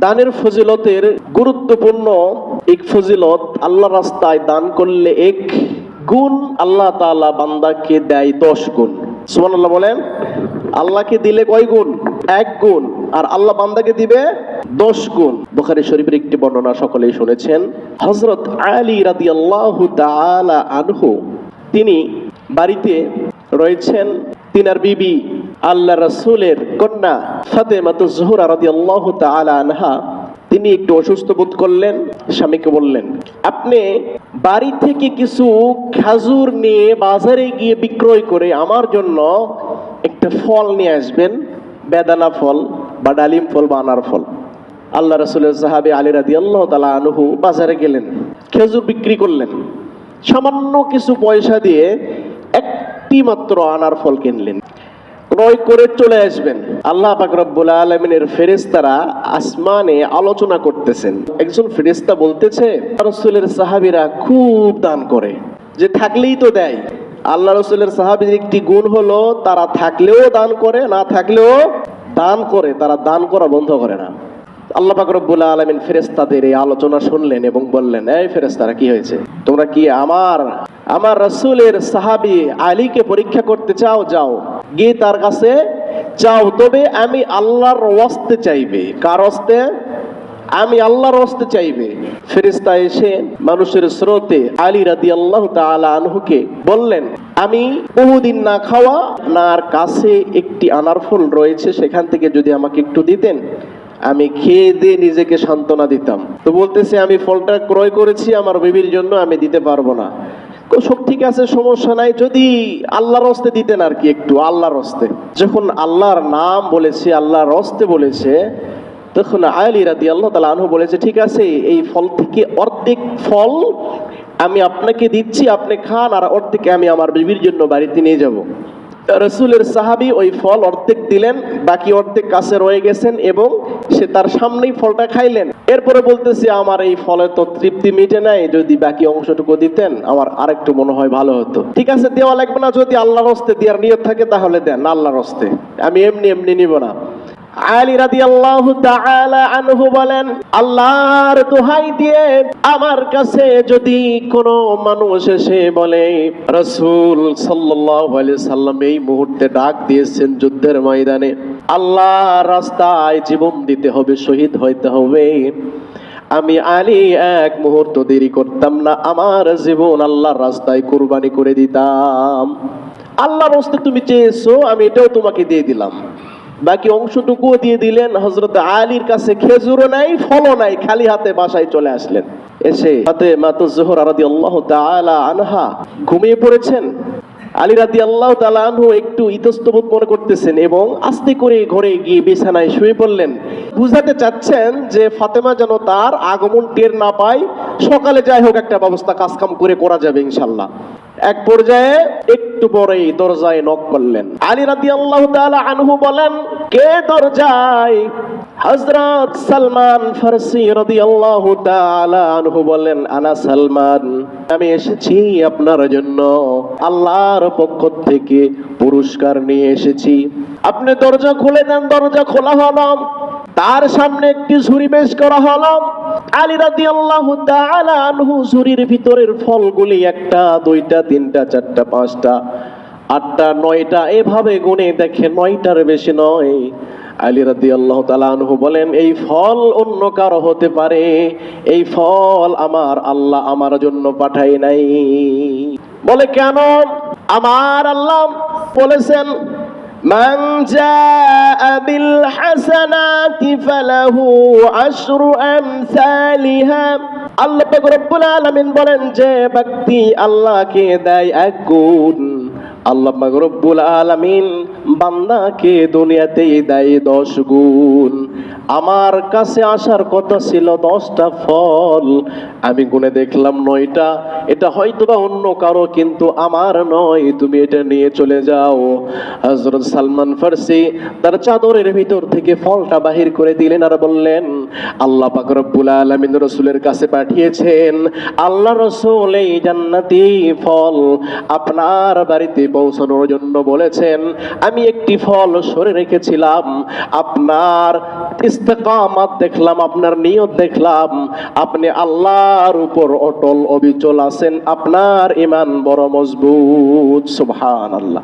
দানের ফজিলতের গুরুত্বপূর্ণ এক ফজিলত আল্লাহ রাস্তায় দান করলে এক গুণ আল্লাহ তাআলা বান্দাকে দেয় দশ গুণ। সুবহানাল্লাহ বলেন, আল্লাহকে দিলে কয় গুণ? এক গুণ। আর আল্লাহ বান্দাকে দিবে দশ গুণ। বুখারী শরীফের একটি বর্ণনা সকলেই শুনেছেন, হযরত আলী রাদিয়াল্লাহু তাআলা আনহু, তিনি বাড়িতে রয়েছেন, তিনার বিবি আল্লাহ রাসূলের কন্যা ফাতেমাতু জোহরা রাদিয়াল্লাহু তাআলা আনহা, তিনি একটু অসুস্থ বোধ করলেন, স্বামীকে বললেন, আপনি বাড়ি থেকে কিছু খাজুর নিয়ে বাজারে গিয়ে বিক্রয় করে আমার জন্য একটা ফল নিয়ে আসবেন, বেদানা ফল বা ডালিম ফল বা আনার ফল। আল্লাহ রসুলের সাহাবি আলী রাদি আল্লাহ তালা আনহু বাজারে গেলেন, খেজুর বিক্রি করলেন, সামান্য কিছু পয়সা দিয়ে একটি মাত্র আনার ফল কিনলেন। ক্রয় করে চলে আসবেন। আল্লাহ পাক রব্বুল আলমিনের ফেরেস্তারা আসমানে আলোচনা করতেছেন। একজন ফেরেস্তা বলতেছে রসুলের সাহাবিরা খুব দান করে, যে থাকলেই তো দেয়। আল্লাহ রসুলের সাহাবির একটি গুণ হলো, তারা থাকলেও দান করে, না থাকলেও দান করে, তারা দান করা বন্ধ করে না। আল্লাহ পাক রব্বুল আলমিন ফেরেস্তাদের এই আলোচনা শুনলেন এবং বললেন, এই ফেরেস্তারা কি হয়েছে? তোমরা কি আমার আমার রসুলের সাহাবি আলীকে পরীক্ষা করতে চাও? যাও। গিয়ে তার কাছে চাও, তবে আমি আল্লাহর ওয়াস্তে চাইবে। কার ওয়াস্তে? আমি আল্লাহর ওয়াস্তে চাইবে। ফেরেস্তা এসে মানুষের স্রোতে আলী রাদি আল্লাহ তাআলা আনহুকে বললেন, আমি বহুদিন না খাওয়া নার কাছে একটি আনার ফল রয়েছে, সেখান থেকে যদি আমাকে একটু দিতেন, আমি খেয়ে দিয়ে নিজেকে সান্ত্বনা দিতাম। তো বলতেছে, আমি ফলটা ক্রয় করেছি, আমার বিবির জন্য আমি দিতে পারব না। তো সব ঠিক আছে, সমস্যা নাই। যদি আল্লাহর রস্তে দিতেন আর কি একটু, আল্লাহর রস্তে যখন আল্লাহর নাম বলেছে, আল্লাহর রস্তে বলেছে, তখন আলী রাদি আল্লাহ তালা আনহু বলেছে, ঠিক আছে, এই ফল থেকে অর্ধেক ফল আমি আপনাকে দিচ্ছি, আপনি খান, আর অর্ধেক আমি আমার বিবির জন্য বাড়িতে নিয়ে যাব। রসুলের সাহাবি ওই ফল অর্ধেক দিলেন, বাকি অর্ধেক কাছে রয়ে গেছেন এবং সে তার সামনেই ফলটা খাইলেন। এরপরে বলতেছি, আমার এই ফলে তো তৃপ্তি মিটে নাই, যদি বাকি অংশটুকু দিতেন, আমার আরেকটু মনে হয় ভালো হতো। ঠিক আছে, দেওয়া লাগবে না, যদি আল্লাহর হস্তে দেওয়ার নিয়ত থাকে তাহলে দেন, আল্লাহর হস্তে। আমি এমনি এমনি নিব না। আলী রাদিয়াল্লাহু তাআলা আনহু বলেন, আল্লাহর দোহাই দিয়ে আমার কাছে যদি কোনো মানুষ এসে বলে, রাসূল সাল্লাল্লাহু আলাইহি সাল্লাম এই মুহূর্তে ডাক দিয়েছেন যুদ্ধের ময়দানে, আল্লাহ রাস্তায় জীবন দিতে হবে, শহীদ হইতে হবে। আমি আলী এক মুহূর্ত দেরি করতাম না, আমার জীবন আল্লাহর রাস্তায় কুরবানি করে দিতাম। আল্লাহর হস্তে তুমি চেয়েছো, আমি এটাও তোমাকে দিয়ে দিলাম। বাকি অংশটুকুও দিয়ে দিলেন। হজরত আলীর কাছে খেজুরও নাই, ফলও নাই, খালি হাতে বাসায় চলে আসলেন। এসে হাতে মাতো জোহর রাদি আল্লাহ তাআলা আনহা ঘুমিয়ে পড়েছেন। আলী রাদি আল্লাহ আনহু একটু ইতস্তবোধ মনে করতেছেন এবং আস্তে করে ঘরে গিয়ে বিছানায় শুয়ে পড়লেন। বুঝাতে চাচ্ছেন যে ফাতেমা যেন তার আগমন টের না পায়। সকালে যাই হোক একটা ব্যবস্থা কাজকাম করে করা যাবে ইনশাল্লাহ। এক পর্যায়ে একটু পরেই দরজায় নক করলেন। আলী রাদি আল্লাহ আনহু বলেন, কে দরজায়? হজরত সালমান ফারসি রাদি আল্লাহ আনহু বলেন, আনা সালমান, আমি এসেছি আপনার জন্য। আল্লাহর পক্ষ থেকে পুরস্কার নিয়ে এসেছি। আপনি দরজা খুলে দেন, দরজা খোলা হলাম তার সামনে একটি ঝুড়ি বেশ করা হলো। আলী রাদিয়াল্লাহু তাআলা আনহু ঝুরির ভিতরের ফলগুলি একটা, দুইটা, তিনটা, চারটা, পাঁচটা, আটটা, নয়টা, এভাবে গুণে দেখে নয়টার বেশি নয়। আলী রাদি আল্লাহ তালানহু বলেন, এই ফল অন্য কারও হতে পারে, এই ফল আমার আল্লাহ আমার জন্য পাঠাই নাই। বলে, কেন? আমার আল্লাহ বলেছেন মাঞ্জা بالحسنات فله عشر أمثالها আল্লাহ পাক রব্বুল আলামিন বলেন যে ব্যক্তি আল্লাহকে দেয় এক গুণ আল্লাহ পাক রব্বুল আলামিন বান্দাকে দুনিয়াতেই দেয় দশ গুণ আমার কাছে আসার কথা ছিল দশটা ফল। আমি গুনে দেখলাম নয়টা। এটা হয়তো বা অন্য কারও, কিন্তু আমার নয়। তুমি এটা নিয়ে চলে যাও। হজরত সালমান ফার্সি তার চাদরের ভিতর থেকে ফলটা বাহির করে দিলেন আর বললেন আল্লাহ পাক রব্বুল আলামিন রসুলের কাছে পাঠিয়েছেন, আল্লাহ রসুল, এই জান্নাতি ফল আপনার বাড়িতে পৌঁছানোর জন্য বলেছেন, আমি একটি ফল সরে রেখেছিলাম, আপনার ইস্তেকামাত দেখলাম, আপনার নিয়ত দেখলাম, আপনি আল্লাহর উপর অটল অবিচল আছেন, আপনার ইমান বড় মজবুত সুবহান আল্লাহ